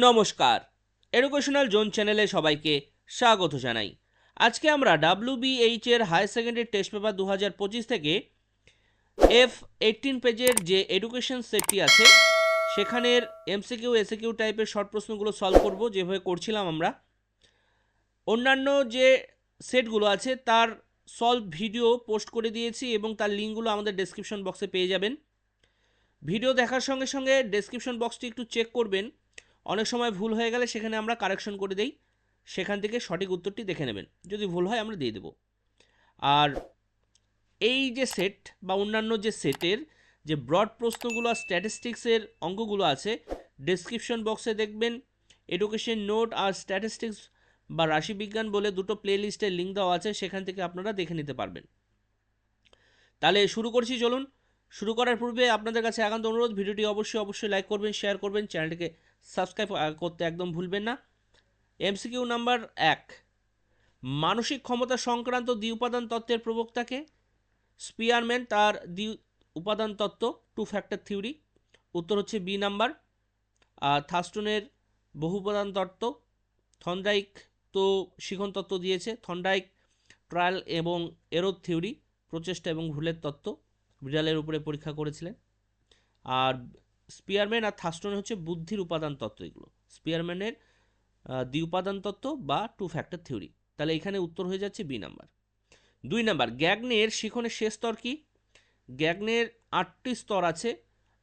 নমস্কার। Educational zone চ্যানেলে সবাইকে স্বাগত জানাই। আজকে আমরা ডাব্লিউবিএইচ এর হায়ার সেকেন্ডারি টেস্ট পেপার দু হাজার পঁচিশ থেকে এফ এইটিন পেজের যে এডুকেশন সেটটি আছে, সেখানের এমসিকিউ এসিকিউ টাইপের শর্ট প্রশ্নগুলো সলভ করব, যেভাবে করছিলাম আমরা। অন্যান্য যে সেটগুলো আছে, তার সলভ ভিডিও পোস্ট করে দিয়েছি এবং তার লিঙ্কগুলো আমাদের ডেসক্রিপশন বক্সে পেয়ে যাবেন। ভিডিও দেখার সঙ্গে সঙ্গে ডেসক্রিপশন বক্সটি একটু চেক করবেন। অনেক সময় ভুল হয়ে গেলে সেখানে আমরা কারেকশন করে দেই। সেখান থেকে সঠিক উত্তরটি দেখে নেবেন। যদি ভুল হয়, আমরা দিয়ে দেব। আর এই যে সেট বা অন্যান্য যে সেটের যে ব্রড প্রশ্নগুলো আর স্ট্যাটিস্টিক্সের অঙ্কগুলো আছে ডেসক্রিপশন বক্সে দেখবেন। এডুকেশন নোট আর স্ট্যাটিস্টিক্স বা রাশিবিজ্ঞান বলে দুটো প্লে লিস্টের লিঙ্ক দেওয়া আছে, সেখান থেকে আপনারা দেখে নিতে পারবেন। তাহলে শুরু করছি, চলুন। শুরু করার পূর্বে আপনাদের কাছে একান্ত অনুরোধ। ভিডিওটি অবশ্যই অবশ্যই লাইক করবেন শেয়ার করবেন চ্যানেলটিকে সাবস্ক্রাইব করতে একদম ভুলবেন না। এমসিকিউ নাম্বার এক, মানসিক ক্ষমতা সংক্রান্ত দ্বি উপাদান তত্ত্বের প্রবক্তাকে, স্পিয়ারম্যান তার দ্বি উপাদান তত্ত্ব টু ফ্যাক্টর থিওরি। উত্তর হচ্ছে বি নাম্বার আর থাস্টনের বহু উপাদান তত্ত্ব, থন্ডাইক তো শিখন তত্ত্ব দিয়েছে, থন্ডাইক ট্রায়াল এবং এরোদ থিওরি, প্রচেষ্টা এবং ভুলের তত্ত্ব, বিড়ালের উপরে পরীক্ষা করেছিলেন। আর স্পিয়ারম্যান আর থাস্টনের হচ্ছে বুদ্ধির উপাদান তত্ত্ব এগুলো। স্পিয়ারম্যানের দ্বি উপাদান তত্ত্ব বা টু ফ্যাক্টর থিওরি তাহলে এখানে উত্তর হয়ে যাচ্ছে বি নাম্বার। দুই নাম্বার, গ্যাগনের শিখনের শেষ স্তর কি? গ্যাগনের আটটি স্তর আছে।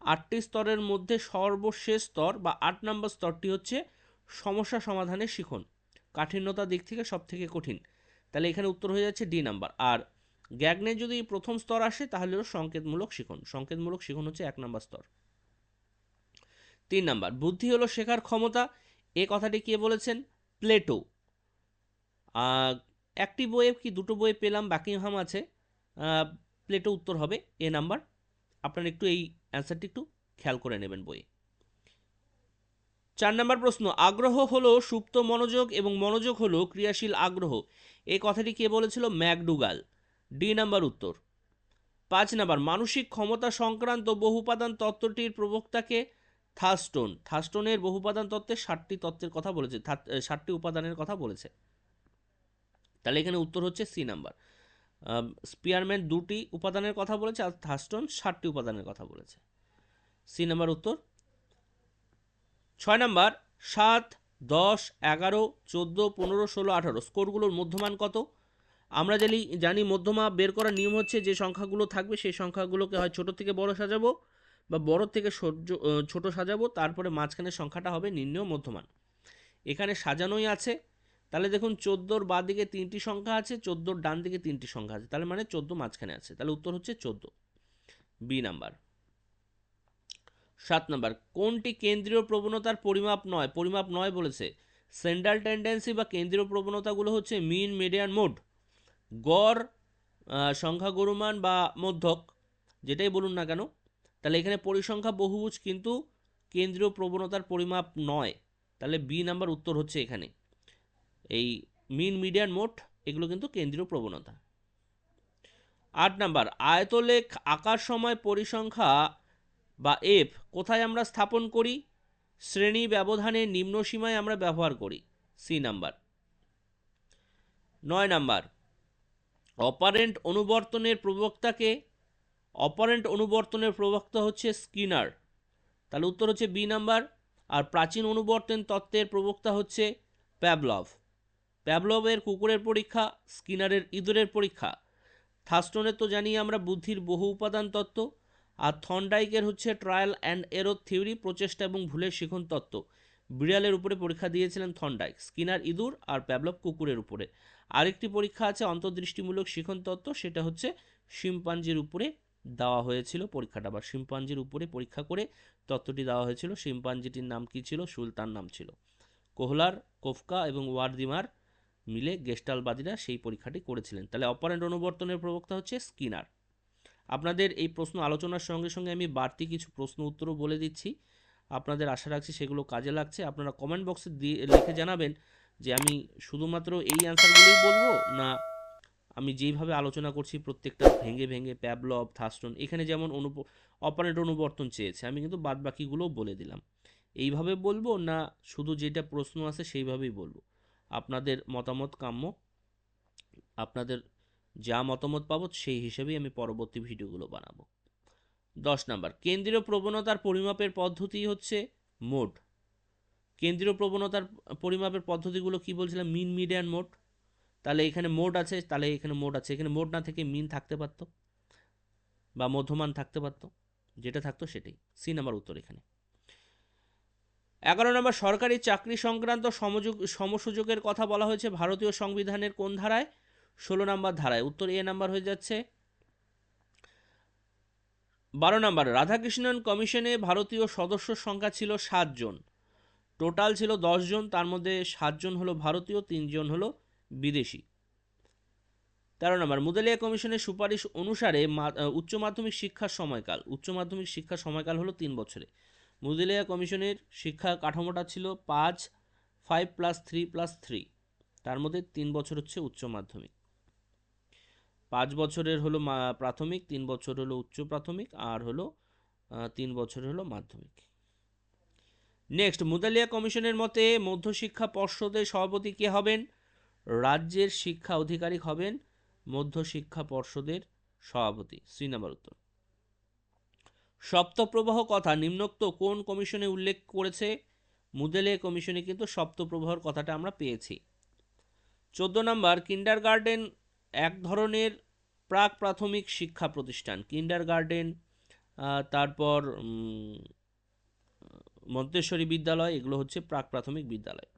আটটি স্তরের মধ্যে সর্বশেষ স্তর বা আট নম্বর স্তরটি হচ্ছে সমস্যা সমাধানের শিখন। কাঠিন্যতার দিক থেকে সব থেকে কঠিন। তাহলে এখানে উত্তর হয়ে যাচ্ছে ডি নাম্বার। আর গ্যাগনের যদি প্রথম স্তর আসে, তাহলে হলো সংকেতমূলক শিখন। সংকেতমূলক শিখন হচ্ছে এক নম্বর স্তর। তিন নাম্বার, বুদ্ধি হলো শেখার ক্ষমতা। এ কথাটি কে বলেছেন? প্লেটো। একটি বইয়ে কি দুটো বইয়ে পেলাম বাকিংহাম আছে। প্লেটো উত্তর হবে এ নাম্বার। আপনারা একটু এই অ্যান্সারটি একটু খেয়াল করে নেবেন বইয়ে। চার নম্বর প্রশ্ন, আগ্রহ হলো সুপ্ত মনোযোগ এবং মনোযোগ হলো ক্রিয়াশীল আগ্রহ। এই কথাটি কে বলেছিল? ম্যাকডুগাল। ডি নাম্বার উত্তর। পাঁচ নাম্বার, মানসিক ক্ষমতা সংক্রান্ত বহুপাদান তত্ত্বটির প্রবক্তাকে থাস্টোন থাস্টোনের বহুপাদান তত্ত্বের ষাটটি তত্ত্বের কথা বলেছে ষাটটি উপাদানের কথা বলেছে। তাহলে এখানে উত্তর হচ্ছে সি নাম্বার। স্পিয়ারম্যান দুটি উপাদানের কথা বলেছে আর থাস্টন ষাটটি উপাদানের কথা বলেছে। সি নাম্বার উত্তর। ছয় নাম্বার, সাত, দশ, এগারো, চোদ্দ, পনেরো, ষোলো, আঠারো, স্কোরগুলোর মধ্যমান কত? আমরা জানি জানি মধ্যমা বের করার নিয়ম হচ্ছে যে সংখ্যাগুলো থাকবে, সেই সংখ্যাগুলোকে হয় ছোট থেকে বড় সাজাবো বা বড় থেকে সহ্য ছোট সাজাবো, তারপরে মাঝখানের সংখ্যাটা হবে নির্ণয় মধ্যমান। এখানে সাজানোই আছে। তাহলে দেখুন, চোদ্দোর বা দিকে তিনটি সংখ্যা আছে, চোদ্দোর ডান দিকে তিনটি সংখ্যা আছে। তাহলে মানে চোদ্দ মাঝখানে আছে। তাহলে উত্তর হচ্ছে চোদ্দ। B number. সাত নাম্বার। কোনটি কেন্দ্রীয় প্রবণতার পরিমাপ নয়? পরিমাপ নয় বলেছে। সেন্ট্রাল টেন্ডেন্সি বা কেন্দ্রীয় প্রবণতাগুলো হচ্ছে মিন, মিডিয়ান, মোড। গড় সংখ্যা গরুমান বা মধ্যক, যেটাই বলুন না কেন তাহলে এখানে পরিসংখ্যা বহুভুজ কিন্তু কেন্দ্রীয় প্রবণতার পরিমাপ নয়। তাহলে বি নাম্বার উত্তর হচ্ছে এখানে। এই মিন মিডিয়ান মোট, এগুলো কিন্তু কেন্দ্রীয় প্রবণতা। আট নাম্বার, আয়তলেখ আকার সময় পরিসংখ্যা বা এফ কোথায় আমরা স্থাপন করি? শ্রেণি ব্যবধানে নিম্ন সীমায় আমরা ব্যবহার করি। C number. নয় নাম্বার, অপারেন্ট অনুবর্তনের প্রবক্তাকে অপারেন্ট অনুবর্তনের প্রবক্তা হচ্ছে স্কিনার। তাহলে উত্তর হচ্ছে বি নাম্বার, আর প্রাচীন অনুবর্তন তত্ত্বের প্রবক্তা হচ্ছে প্যাবলভ। প্যাবলভের কুকুরের পরীক্ষা, স্কিনারের ইঁদুরের পরীক্ষা। থাস্টনের তো জানি আমরা বুদ্ধির বহু উপাদান তত্ত্ব, আর থন্ডাইকের হচ্ছে ট্রায়াল অ্যান্ড এরো থিওরি, প্রচেষ্টা এবং ভুলের শিখন তত্ত্ব। বিড়ালের উপরে পরীক্ষা দিয়েছিলেন থন্ডাইক, স্কিনার ইঁদুর আর প্যাবলভ কুকুরের উপরে। আরেকটি পরীক্ষা আছে অন্তর্দৃষ্টিমূলক শিখন তত্ত্ব, সেটা হচ্ছে শিম্পাঞ্জির উপরে দেওয়া হয়েছিল পরীক্ষাটা বা শিম্পাঞ্জির উপরে পরীক্ষা করে তত্ত্বটি দেওয়া হয়েছিল। শিম্পাঞ্জিটির নাম কি ছিল? সুলতান নাম ছিল। কোহলার, কোফকা এবং ওয়ার্দিমার মিলে গেস্টালবাদীরা সেই পরীক্ষাটি করেছিলেন। তাহলে অপারেন্ট অনুবর্তনের প্রবক্তা হচ্ছে স্কিনার। আপনাদের এই প্রশ্ন আলোচনার সঙ্গে সঙ্গে আমি বাড়তি কিছু প্রশ্ন উত্তরও বলে দিচ্ছি। আপনাদের আশা রাখছি সেগুলো কাজে লাগছে। আপনারা কমেন্ট বক্সে দিয়ে লিখে জানাবেন যে আমি শুধুমাত্র এই অ্যান্সারগুলোই বলব না আমি যেইভাবে আলোচনা করছি প্রত্যেকটা ভেঙে ভেঙে প্যাবলব থাস্টন, এখানে যেমন অনুপ অপারেন্ট অনুবর্তন চেয়েছে, আমি কিন্তু বাদ বাকিগুলোও বলে দিলাম। এইভাবে বলব না শুধু যেটা প্রশ্ন আছে সেইভাবেই বলব। আপনাদের মতামত কাম্য। আপনাদের যা মতামত পাবো সেই হিসেবেই আমি পরবর্তী ভিডিওগুলো বানাবো। দশ নাম্বার, কেন্দ্রীয় প্রবণতার পরিমাপের পদ্ধতি হচ্ছে মোড কেন্দ্রীয় প্রবণতার পরিমাপের পদ্ধতিগুলো কি বলছিলাম? মিন, মিডিয়ান মোড তাহলে এখানে মোড আছে, তাহলে এখানে মোড আছে। এখানে মোড না থেকে মিন থাকতে পারতো বা মধ্যমান থাকতে পারতো, যেটা থাকতো সেটাই। সি নাম্বার উত্তর এখানে। এগারো নম্বর, সরকারি চাকরি সংক্রান্ত সমযোগ সমসুযোগের কথা বলা হয়েছে ভারতীয় সংবিধানের কোন ধারায়? ষোলো নম্বর ধারায়। উত্তর এ নাম্বার হয়ে যাচ্ছে। বারো নম্বর, রাধাকৃষ্ণন কমিশনে ভারতীয় সদস্য সংখ্যা ছিল সাতজন টোটাল ছিল জন, তার মধ্যে সাতজন হলো ভারতীয় তিনজন হলো বিদেশি। তেরো নম্বর, মুদালিয়া কমিশনের সুপারিশ অনুসারে উচ্চ মাধ্যমিক শিক্ষার সময়কাল, উচ্চ মাধ্যমিক শিক্ষার সময়কাল হলো তিন বছরে। মুদালিয়া কমিশনের শিক্ষা কাঠামোটা ছিল পাঁচ five plus three plus three তার মধ্যে তিন বছর হচ্ছে উচ্চ মাধ্যমিক। পাঁচ বছরের হলো প্রাথমিক, তিন বছর হলো উচ্চ প্রাথমিক, আর হলো তিন বছর হলো মাধ্যমিক। নেক্সট মুদালিয়া কমিশনের মতে মধ্যশিক্ষা পর্ষদের সভাপতি কে হবেন? রাজ্যের শিক্ষা আধিকারিক হবেন মধ্য শিক্ষা পর্ষদের সভাপতি। শ্রী নাম্বার উত্তর। সপ্তপ্রবাহ কথা নিম্নোক্ত কোন কমিশনে উল্লেখ করেছে? মুদেলে কমিশনে কিন্তু সপ্তপ্রবাহর কথাটা আমরা পেয়েছি। চোদ্দ নম্বর কিন্ডার গার্ডেন এক ধরনের প্রাক প্রাথমিক শিক্ষা প্রতিষ্ঠান। কিন্ডার গার্ডেন তারপর মন্তেশ্বরী বিদ্যালয়, এগুলো হচ্ছে প্রাক প্রাথমিক বিদ্যালয়।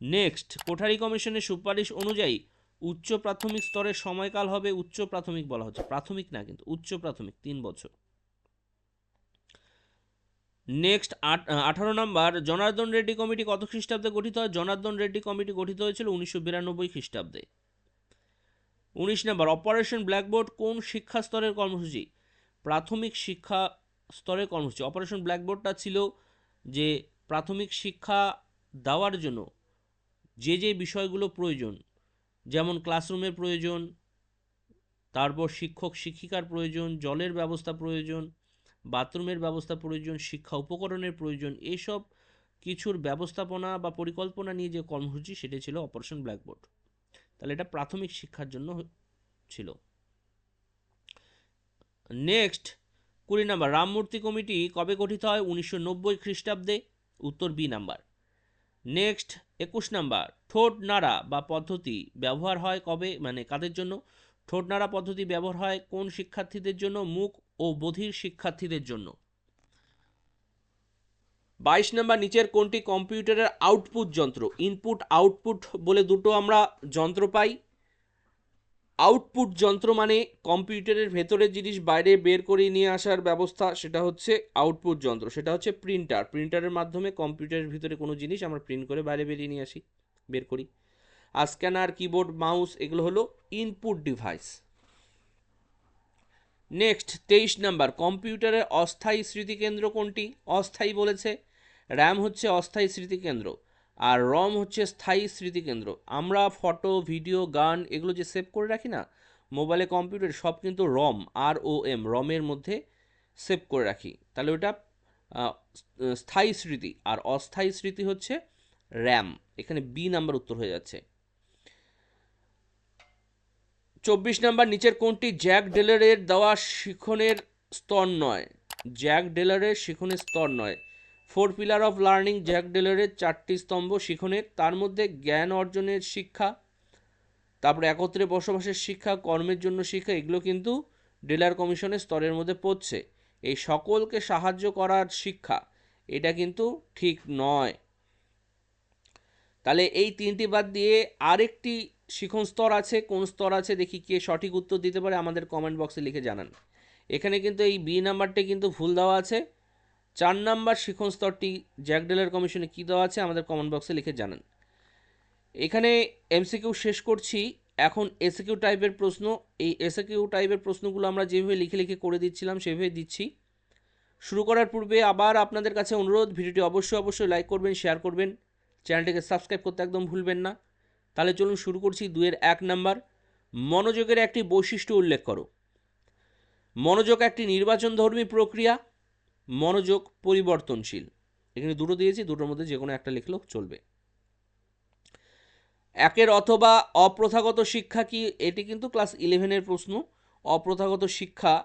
নেক্সট কোঠারি কমিশনের সুপারিশ অনুযায়ী উচ্চ প্রাথমিক স্তরের সময়কাল হবে উচ্চ প্রাথমিক বলা হচ্ছে। প্রাথমিক না কিন্তু উচ্চ প্রাথমিক, তিন বছর। নেক্সট আঠারো নম্বর, জনার্দন রেড্ডি কমিটি কত খ্রিস্টাব্দে গঠিত হয়? জনার্দন রেড্ডি কমিটি গঠিত হয়েছিল উনিশশো বিরানব্বই খ্রিস্টাব্দে। উনিশ নম্বর, অপারেশন ব্ল্যাকবোর্ড কোন শিক্ষা স্তরের কর্মসূচি? প্রাথমিক শিক্ষা স্তরের কর্মসূচি। অপারেশন ব্ল্যাকবোর্ডটা ছিল যে প্রাথমিক শিক্ষা দেওয়ার জন্য যে যে বিষয়গুলো প্রয়োজন, যেমন ক্লাসরুমের প্রয়োজন, তারপর শিক্ষক শিক্ষিকার প্রয়োজন, জলের ব্যবস্থা প্রয়োজন বাথরুমের ব্যবস্থা প্রয়োজন, শিক্ষা উপকরণের প্রয়োজন এইসব কিছুর ব্যবস্থাপনা বা পরিকল্পনা নিয়ে যে কর্মসূচি সেটা ছিল অপারেশন ব্ল্যাকবোর্ড তাহলে এটা প্রাথমিক শিক্ষার জন্য ছিল। নেক্সট কুড়ি নাম্বার, রামমূর্তি কমিটি কবে গঠিত হয়? উনিশশো নব্বই খ্রিস্টাব্দে, উত্তর বি নাম্বার। নেক্সট একুশ নাম্বার, ঠোঁট নাড়া বা পদ্ধতি ব্যবহার হয় কবে মানে কাদের জন্য? ঠোঁট নাড়া পদ্ধতি ব্যবহার হয় কোন শিক্ষার্থীদের জন্য, মুখ ও বধির শিক্ষার্থীদের জন্য? বাইশ নাম্বার, নিচের কোনটি কম্পিউটারের আউটপুট যন্ত্র? ইনপুট আউটপুট বলে দুটো আমরা যন্ত্র পাই। আউটপুট যন্ত্র মানে কম্পিউটারের ভেতরের জিনিস বাইরে বের করে নিয়ে আসার ব্যবস্থা, সেটা হচ্ছে আউটপুট যন্ত্র। সেটা হচ্ছে প্রিন্টার প্রিন্টারের মাধ্যমে কম্পিউটারের ভিতরে কোনো জিনিস আমরা প্রিন্ট করে বাইরে বেরিয়ে নিয়ে আসি, বের করি। আর স্ক্যানার কিবোর্ড মাউস এগুলো হলো ইনপুট ডিভাইস নেক্সট তেইশ নাম্বার, কম্পিউটারের অস্থায়ী স্মৃতিকেন্দ্র কোনটি? অস্থায়ী বলেছে র্যাম হচ্ছে অস্থায়ী স্মৃতিকেন্দ্র। আর রম হচ্ছে স্থায়ী স্মৃতিকেন্দ্র। আমরা ফটো, ভিডিও, গান এগুলো যে সেভ করে রাখি না, মোবাইলে কম্পিউটার সব কিন্তু রম, আর ও এম, রমের মধ্যে সেভ করে রাখি। তাহলে ওটা স্থায়ী স্মৃতি। আর অস্থায়ী স্মৃতি হচ্ছে র্যাম। এখানে বি নাম্বার উত্তর হয়ে যাচ্ছে। চব্বিশ নাম্বার, নিচের কোনটি? জ্যাক ডেলারের দেওয়া শিখনের স্তর নয়। জ্যাক ডেলারের শিখনের স্তর নয়। Four pillar of learning Jacques ডেলারের চারটি স্তম্ভ শিখনের তার মধ্যে জ্ঞান অর্জনের শিক্ষা, তারপরে একত্রে বসবাসের শিক্ষা, কর্মের জন্য শিক্ষা, এগুলো কিন্তু ডেলার কমিশনের স্তরের মধ্যে পড়ছে। এই সকলকে সাহায্য করার শিক্ষা, এটা কিন্তু ঠিক নয়। তাহলে এই তিনটি বাদ দিয়ে আরেকটি শিখন স্তর আছে, কোন স্তর আছে, দেখি কে সঠিক উত্তর দিতে পারে, আমাদের কমেন্ট বক্সে লিখে জানান। এখানে কিন্তু এই বি নাম্বারটি কিন্তু ভুল দেওয়া আছে। চার নাম্বার শিখন স্তরটি জ্যাকডেলার কমিশনে কী দেওয়া আছে আমাদের কমেন্ট বক্সে লিখে জানান। এখানে এমসিকিউ শেষ করছি। এখন এসিকিউ টাইপের প্রশ্ন, এই এসিকিউ টাইপের প্রশ্নগুলো আমরা যেভাবে লিখে লিখে করে দিচ্ছিলাম সেভাবে দিচ্ছি। শুরু করার পূর্বে আবার আপনাদের কাছে অনুরোধ, ভিডিওটি অবশ্যই অবশ্যই লাইক করবেন, শেয়ার করবেন। চ্যানেলটিকে সাবস্ক্রাইব করতে একদম ভুলবেন না। তাহলে চলুন শুরু করছি দুয়ের এক নাম্বার। মনোযোগের একটি বৈশিষ্ট্য উল্লেখ করো। মনোযোগ একটি নির্বাচনধর্মী প্রক্রিয়া মনোযোগ পরিবর্তনশীল। এখানে দুটো দিয়েছি, দুটোর মধ্যে যে কোনো একটা লিখলেও চলবে। একের অথবা অপ্রথাগত শিক্ষা কি? এটি কিন্তু ক্লাস ইলেভেনের প্রশ্ন। অপ্রথাগত শিক্ষা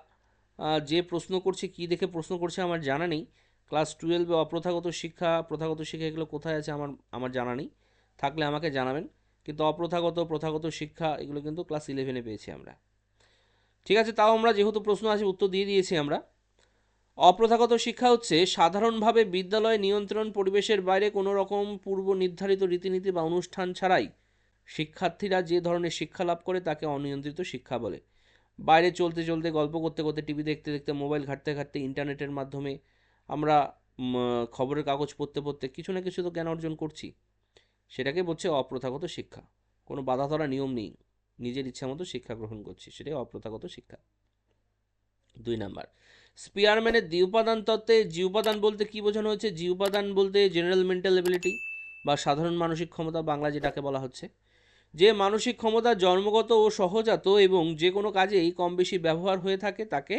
যে প্রশ্ন করছে, কি দেখে প্রশ্ন করছে আমার জানা নেই। ক্লাস টুয়েলভে অপ্রথাগত শিক্ষা, প্রথাগত শিক্ষা এগুলো কোথায় আছে আমার আমার জানা নেই। থাকলে আমাকে জানাবেন। কিন্তু অপ্রথাগত, প্রথাগত শিক্ষা এগুলো কিন্তু ক্লাস ইলেভেনে পেয়েছি আমরা। ঠিক আছে, তাও আমরা যেহেতু প্রশ্ন আছে, উত্তর দিয়ে দিয়েছি আমরা। অপ্রথাগত শিক্ষা হচ্ছে, সাধারণভাবে বিদ্যালয় নিয়ন্ত্রণ পরিবেশের বাইরে কোনো রকম পূর্ব নির্ধারিত রীতিনীতি বা অনুষ্ঠান ছাড়াই শিক্ষার্থীরা যে ধরনের শিক্ষা লাভ করে তাকে অনিয়ন্ত্রিত শিক্ষা বলে। বাইরে চলতে চলতে, গল্প করতে করতে, টিভি দেখতে দেখতে, মোবাইল ঘাঁটতে ঘাঁটতে, ইন্টারনেটের মাধ্যমে আমরা খবরের কাগজ পড়তে পড়তে কিছু না কিছু তো জ্ঞান অর্জন করছি। সেটাকে বলছে অপ্রথাগত শিক্ষা। কোনো বাধা ধরা নিয়ম নেই। নিজের ইচ্ছা মতো শিক্ষা গ্রহণ করছি। সেটাই অপ্রথাগত শিক্ষা। দুই নাম্বার। স্পিয়ারম্যানের দ্বিউপাদান তত্ত্বে জি উপাদান বলতে কি বোঝানো হচ্ছে? জি উপাদান বলতে জেনারেল মেন্টাল এবিলিটি বা সাধারণ মানসিক ক্ষমতা বাংলা যেটাকে বলা হচ্ছে। যে মানসিক ক্ষমতা জন্মগত ও সহজাত এবং যে কোনো কাজেই কম বেশি ব্যবহার হয়ে থাকে তাকে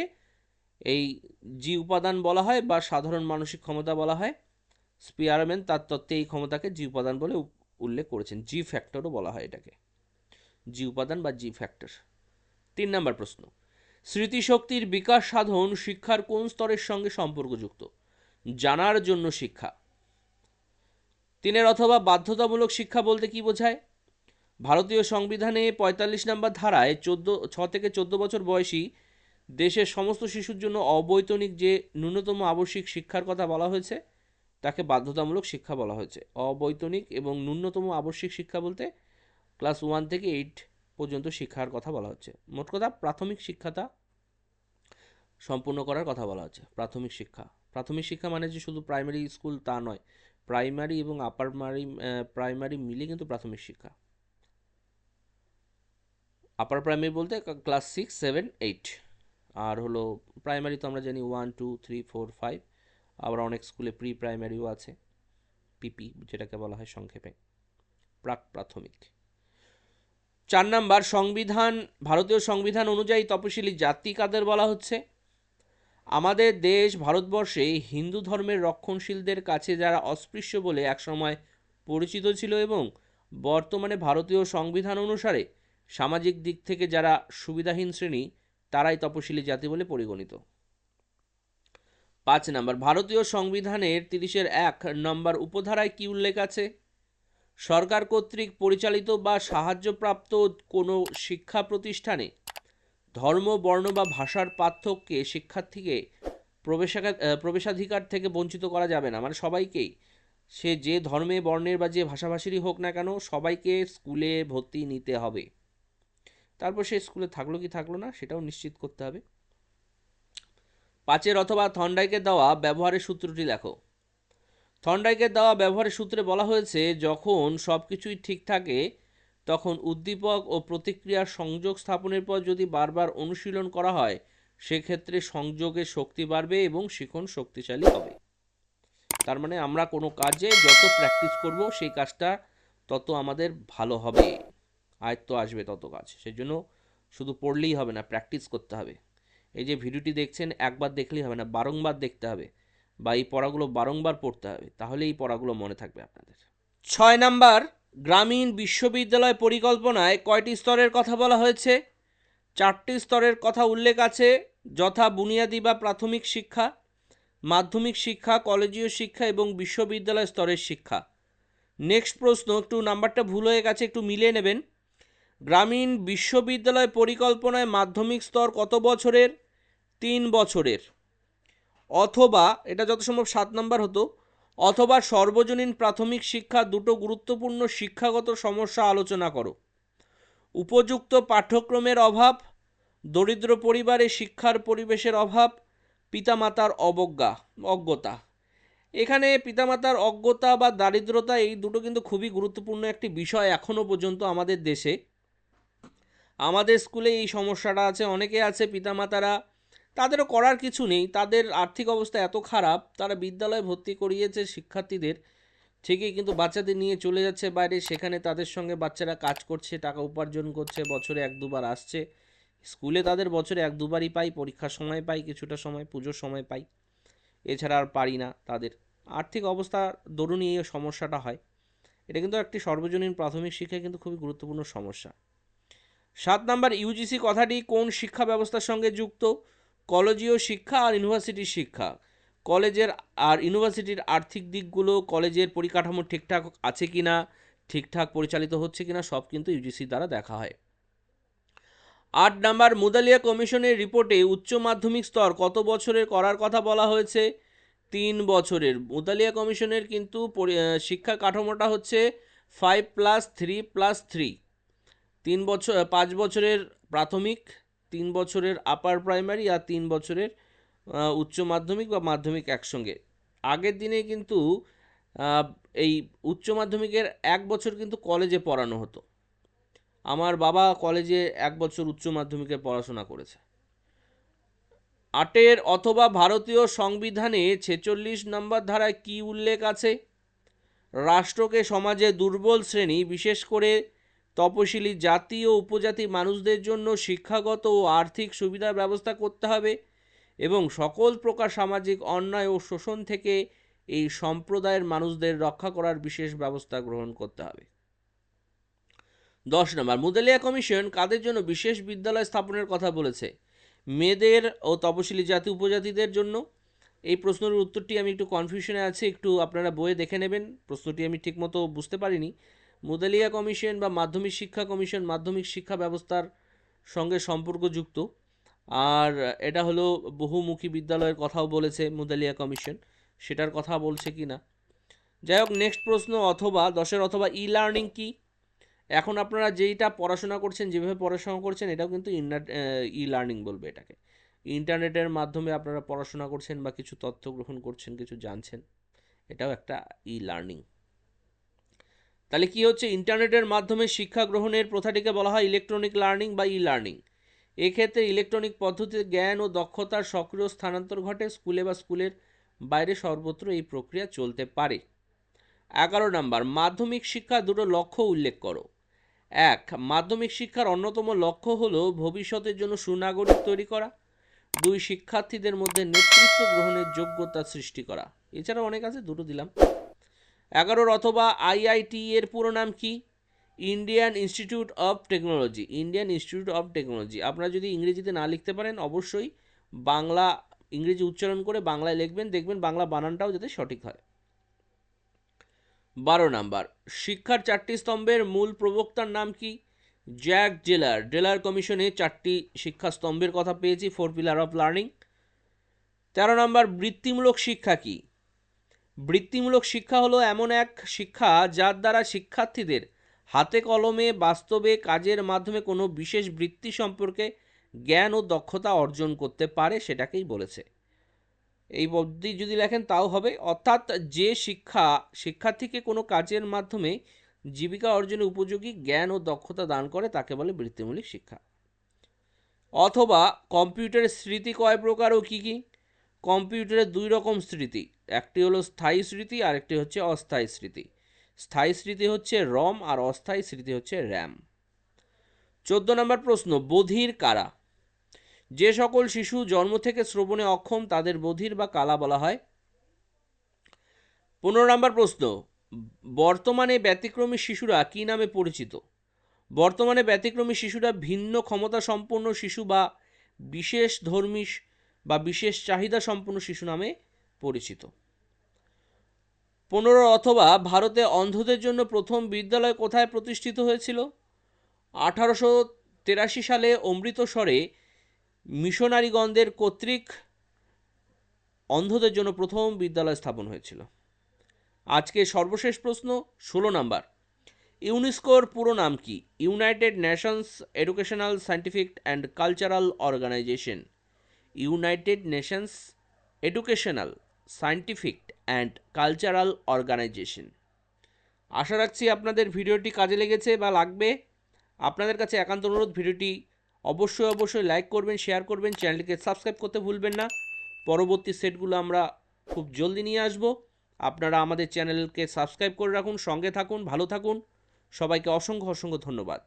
এই জি উপাদান বলা হয় বা সাধারণ মানসিক ক্ষমতা বলা হয়। স্পিয়ারম্যান তার তত্ত্বে এই ক্ষমতাকে জি উপাদান বলে উল্লেখ করেছেন। জি ফ্যাক্টরও বলা হয় এটাকে। জি উপাদান বা জি ফ্যাক্টর তিন নম্বর প্রশ্ন। স্মৃতিশক্তির বিকাশ সাধন শিক্ষার কোন স্তরের সঙ্গে সম্পর্কযুক্ত? জানার জন্য শিক্ষা। তিনের অথবা বাধ্যতামূলক শিক্ষা বলতে কি বোঝায়? ভারতীয় সংবিধানে পঁয়তাল্লিশ নম্বর ধারায় চোদ্দ, ছ থেকে চোদ্দ বছর বয়সী দেশের সমস্ত শিশুর জন্য অবৈতনিক যে ন্যূনতম আবশ্যিক শিক্ষার কথা বলা হয়েছে, তাকে বাধ্যতামূলক শিক্ষা বলা হয়েছে। অবৈতনিক এবং ন্যূনতম আবশ্যিক শিক্ষা বলতে ক্লাস ওয়ান থেকে এইট পর্যন্ত শিক্ষার কথা বলা হচ্ছে। মোট কথা প্রাথমিক শিক্ষাটা সম্পূর্ণ করার কথা বলা হচ্ছে, প্রাথমিক শিক্ষা। প্রাথমিক শিক্ষা মানে যে শুধু প্রাইমারি স্কুল তা নয় প্রাইমারি এবং আপার মারি প্রাইমারি মিলে কিন্তু প্রাথমিক শিক্ষা। আপার প্রাইমারি বলতে ক্লাস সিক্স সেভেন এইট আর হলো প্রাইমারি তো আমরা জানি one two three four five আবার অনেক স্কুলে প্রি প্রাইমারিও আছে পিপি যেটাকে বলা হয় সংক্ষেপে। প্রাক প্রাথমিক চার নাম্বার, সংবিধান, ভারতীয় সংবিধান অনুযায়ী তপশিলি জাতি কাদের বলা হচ্ছে? আমাদের দেশ, ভারতবর্ষে হিন্দু ধর্মের রক্ষণশীলদের কাছে যারা অস্পৃশ্য বলে একসময় পরিচিত ছিল এবং বর্তমানে ভারতীয় সংবিধান অনুসারে সামাজিক দিক থেকে যারা সুবিধাহীন শ্রেণি, তারাই তপশিলি জাতি বলে পরিগণিত। পাঁচ নাম্বার, ভারতীয় সংবিধানের তিরিশের এক নম্বর উপধারায় কি উল্লেখ আছে? সরকার কর্তৃক পরিচালিত বা সাহায্যপ্রাপ্ত কোনো শিক্ষা প্রতিষ্ঠানে ধর্ম, বর্ণ বা ভাষার পার্থক্যে শিক্ষার্থীকে প্রবেশাকা প্রবেশাধিকার থেকে বঞ্চিত করা যাবে না। মানে সবাইকেই, সে যে ধর্মে বর্ণের বা যে ভাষাভাষীরই হোক না কেন, সবাইকে স্কুলে ভর্তি নিতে হবে। তারপর সে স্কুলে থাকল কি থাকল না, সেটাও নিশ্চিত করতে হবে। পাঁচের অথবা থন্ডাইকে দেওয়া ব্যবহারের সূত্রটি লেখো। থন্ডাইকের দেওয়া ব্যবহারের সূত্রে বলা হয়েছে, যখন সব কিছুই ঠিক থাকে, তখন উদ্দীপক ও প্রতিক্রিয়ার সংযোগ স্থাপনের পর যদি বারবার অনুশীলন করা হয়, সেক্ষেত্রে সংযোগের শক্তি বাড়বে এবং শিখন শক্তিশালী হবে। তার মানে আমরা কোনো কাজে যত প্র্যাকটিস করব, সেই কাজটা তত আমাদের ভালো হবে। আয়ত্ত আসবে তত কাজ। সেই জন্য শুধু পড়লেই হবে না প্র্যাকটিস করতে হবে। এই যে ভিডিওটি দেখছেন, একবার দেখলেই হবে না, বারংবার দেখতে হবে। বা এই পড়াগুলো বারংবার পড়তে হবে তাহলে এই পড়াগুলো মনে থাকবে আপনাদের। ছয় নাম্বার, গ্রামীণ বিশ্ববিদ্যালয় পরিকল্পনায় কয়টি স্তরের কথা বলা হয়েছে? চারটি স্তরের কথা উল্লেখ আছে, যথা বুনিয়াদী বা প্রাথমিক শিক্ষা, মাধ্যমিক শিক্ষা, কলেজীয় শিক্ষা এবং বিশ্ববিদ্যালয় স্তরের শিক্ষা। নেক্সট প্রশ্ন, একটু নাম্বারটা ভুল হয়ে গেছে, একটু মিলিয়ে নেবেন। গ্রামীণ বিশ্ববিদ্যালয় পরিকল্পনায় মাধ্যমিক স্তর কত বছরের? তিন বছরের। অথবা, এটা যত সম্ভব সাত নম্বর হতো, অথবা সর্বজনীন প্রাথমিক শিক্ষা দুটো গুরুত্বপূর্ণ শিক্ষাগত সমস্যা আলোচনা করো। উপযুক্ত পাঠ্যক্রমের অভাব, দরিদ্র পরিবারে শিক্ষার পরিবেশের অভাব, পিতামাতার অবজ্ঞা, অজ্ঞতা। এখানে পিতামাতার অজ্ঞতা বা দারিদ্রতা এই দুটো কিন্তু খুবই গুরুত্বপূর্ণ একটি বিষয় এখনও পর্যন্ত আমাদের দেশে। আমাদের স্কুলে এই সমস্যাটা আছে, অনেকে আছে পিতামাতারা তাদেরও করার কিছু নেই। তাদের আর্থিক অবস্থা এত খারাপ, তারা বিদ্যালয়ে ভর্তি করিয়েছে শিক্ষার্থীদের। ঠিকই কিন্তু বাচ্চাদের নিয়ে চলে যাচ্ছে বাইরে, সেখানে তাদের সঙ্গে বাচ্চারা কাজ করছে, টাকা উপার্জন করছে, বছরে এক দুবার আসছে। স্কুলে তাদের বছরে এক দুবারই পাই, পরীক্ষার সময় পাই, কিছুটা সময়, পুজোর সময় পাই। এছাড়া আর পারি না তাদের। আর্থিক অবস্থা দরুনই এই সমস্যাটা হয়। এটা কিন্তু একটি সর্বজনীন প্রাথমিক শিক্ষায় কিন্তু খুবই গুরুত্বপূর্ণ সমস্যা। সাত নাম্বার ইউজিসি কথাটি কোন শিক্ষা ব্যবস্থার সঙ্গে যুক্ত? কলেজীয় শিক্ষা আর ইউনিভার্সিটির শিক্ষা। কলেজের আর ইউনিভার্সিটির আর্থিক দিকগুলো কলেজের পরিকাঠামো ঠিকঠাক আছে কি না ঠিকঠাক পরিচালিত হচ্ছে কি না সব কিন্তু ইউজিসি দ্বারা দেখা হয়। আট নাম্বার, মুদালিয়া কমিশনের রিপোর্টে উচ্চ মাধ্যমিক স্তর কত বছরের করার কথা বলা হয়েছে? তিন বছরের। মুদালিয়া কমিশনের কিন্তু শিক্ষা কাঠামোটা হচ্ছে five plus three plus three তিন বছর, পাঁচ বছরের প্রাথমিক তিন বছরের আপার প্রাইমারি আর তিন বছরের উচ্চ মাধ্যমিক বা মাধ্যমিক একসঙ্গে। আগের দিনে কিন্তু এই উচ্চ মাধ্যমিকের এক বছর কিন্তু কলেজে পড়ানো হতো। আমার বাবা কলেজে এক বছর উচ্চ মাধ্যমিকে পড়াশোনা করেছে। আটের অথবা ভারতীয় সংবিধানে ছেচল্লিশ নম্বর ধারায় কি উল্লেখ আছে? রাষ্ট্রকে সমাজে দুর্বল শ্রেণি, বিশেষ করে তপশিলি জাতি ও উপজাতি মানুষদের জন্য শিক্ষাগত ও আর্থিক সুবিধার ব্যবস্থা করতে হবে এবং সকল প্রকার সামাজিক অন্যায় ও শোষণ থেকে এই সম্প্রদায়ের মানুষদের রক্ষা করার বিশেষ ব্যবস্থা গ্রহণ করতে হবে। দশ নম্বর, মুদালিয়া কমিশন কাদের জন্য বিশেষ বিদ্যালয় স্থাপনের কথা বলেছে? মেয়েদের ও তপশিলি জাতি উপজাতিদের জন্য? এই প্রশ্নের উত্তরটি আমি একটু কনফিউশনে আছি, একটু আপনারা বইয়ে দেখে নেবেন। প্রশ্নটি আমি ঠিকমতো বুঝতে পারিনি। মুদালিয়া কমিশন বা মাধ্যমিক শিক্ষা কমিশন মাধ্যমিক শিক্ষা ব্যবস্থার সঙ্গে সম্পর্কযুক্ত। আর এটা হলো বহুমুখী বিদ্যালয়ের কথাও বলেছে মুদালিয়া কমিশন। সেটার কথা বলছে কি না যাই হোক নেক্সট প্রশ্ন, অথবা দশের অথবা ই লার্নিং কি? এখন আপনারা যেইটা পড়াশোনা করছেন, যেভাবে পড়াশোনা করছেন, এটাও কিন্তু ই লার্নিং বলবে এটাকে। ইন্টারনেটের মাধ্যমে আপনারা পড়াশোনা করছেন বা কিছু তথ্য গ্রহণ করছেন, কিছু জানছেন, এটাও একটা ই লার্নিং তাহলে কি হচ্ছে? ইন্টারনেটের মাধ্যমে শিক্ষা গ্রহণের প্রথাটিকে বলা হয় ইলেকট্রনিক লার্নিং বা ই লার্নিং এক্ষেত্রে ইলেকট্রনিক পদ্ধতিতে জ্ঞান ও দক্ষতার সক্রিয় স্থানান্তর ঘটে স্কুলে বা স্কুলের বাইরে সর্বত্র এই প্রক্রিয়া চলতে পারে। এগারো নাম্বার, মাধ্যমিক শিক্ষা দুটো লক্ষ্য উল্লেখ করো। এক, মাধ্যমিক শিক্ষার অন্যতম লক্ষ্য হল ভবিষ্যতের জন্য সুনাগরিক তৈরি করা। দুই, শিক্ষার্থীদের মধ্যে নেতৃত্ব গ্রহণের যোগ্যতা সৃষ্টি করা। এছাড়াও অনেক আছে, দুটো দিলাম। এগারোর অথবা আইআইটি এর পুরো নাম কি? Indian Institute of Technology. Indian Institute of Technology. আপনারা যদি ইংরেজিতে না লিখতে পারেন, অবশ্যই বাংলা, ইংরেজি উচ্চারণ করে বাংলায় লিখবেন, দেখবেন বাংলা বানানটাও যাতে সঠিক হয়। বারো নাম্বার, শিক্ষার চারটি স্তম্ভের মূল প্রবক্তার নাম কি? জ্যাক জেলার। ডেলার কমিশনে চারটি শিক্ষা স্তম্ভের কথা পেয়েছি, ফোর পিলার অফ লার্নিং। তেরো নাম্বার, বৃত্তিমূলক শিক্ষা কি? বৃত্তিমূলক শিক্ষা হলো এমন এক শিক্ষা যার দ্বারা শিক্ষার্থীদের হাতে কলমে, বাস্তবে কাজের মাধ্যমে কোনো বিশেষ বৃত্তি সম্পর্কে জ্ঞান ও দক্ষতা অর্জন করতে পারে সেটাকেই বলেছে। এই পদ্ধতি যদি লেখেন তাও হবে। অর্থাৎ যে শিক্ষা শিক্ষার্থীকে কোনো কাজের মাধ্যমে জীবিকা অর্জনে উপযোগী জ্ঞান ও দক্ষতা দান করে তাকে বলে বৃত্তিমূলক শিক্ষা। অথবা কম্পিউটারের স্মৃতি কয় প্রকার ও কী কী? কম্পিউটারের দুই রকম স্মৃতি। একটি হলো স্থায়ী স্মৃতি আর একটি হচ্ছে অস্থায়ী স্মৃতি। স্থায়ী স্মৃতি হচ্ছে রম আর অস্থায়ী স্মৃতি হচ্ছে র্যাম। চোদ্দ নম্বর প্রশ্ন, বধির কারা? যে সকল শিশু জন্ম থেকে শ্রবণে অক্ষম, তাদের বধির বা কালা বলা হয়। পনেরো নম্বর প্রশ্ন, বর্তমানে ব্যতিক্রমী শিশুরা কী নামে পরিচিত? বর্তমানে ব্যতিক্রমী শিশুরা ভিন্ন ক্ষমতা সম্পন্ন শিশু বা বিশেষ ধর্মী বা বিশেষ চাহিদা সম্পন্ন শিশু নামে পরিচিত। পনেরো অথবা ভারতে অন্ধদের জন্য প্রথম বিদ্যালয় কোথায় প্রতিষ্ঠিত হয়েছিল? আঠারোশো তেরাশি সালে অমৃতসরে মিশনারিগণদের কর্তৃক অন্ধদের জন্য প্রথম বিদ্যালয় স্থাপন হয়েছিল। আজকে সর্বশেষ প্রশ্ন, ষোলো নাম্বার। ইউনেস্কোর পুরো নাম কি? United Nations Educational Scientific and Cultural Organization. United Nations Educational Scientific and Cultural Organization আশা রাখছি আপনাদের ভিডিওটি কাজে লেগেছে বা লাগবে। আপনাদের কাছে একান্ত অনুরোধ, ভিডিওটি অবশ্যই অবশ্যই লাইক করবেন শেয়ার করবেন, চ্যানেলটিকে সাবস্ক্রাইব করতে ভুলবেন না। পরবর্তী সেটগুলো আমরা খুব জলদি নিয়ে আসব। আপনারা আমাদের চ্যানেলকে সাবস্ক্রাইব করে রাখুন, সঙ্গে থাকুন, ভালো থাকুন। সবাইকে অসংখ্য অসংখ্য ধন্যবাদ।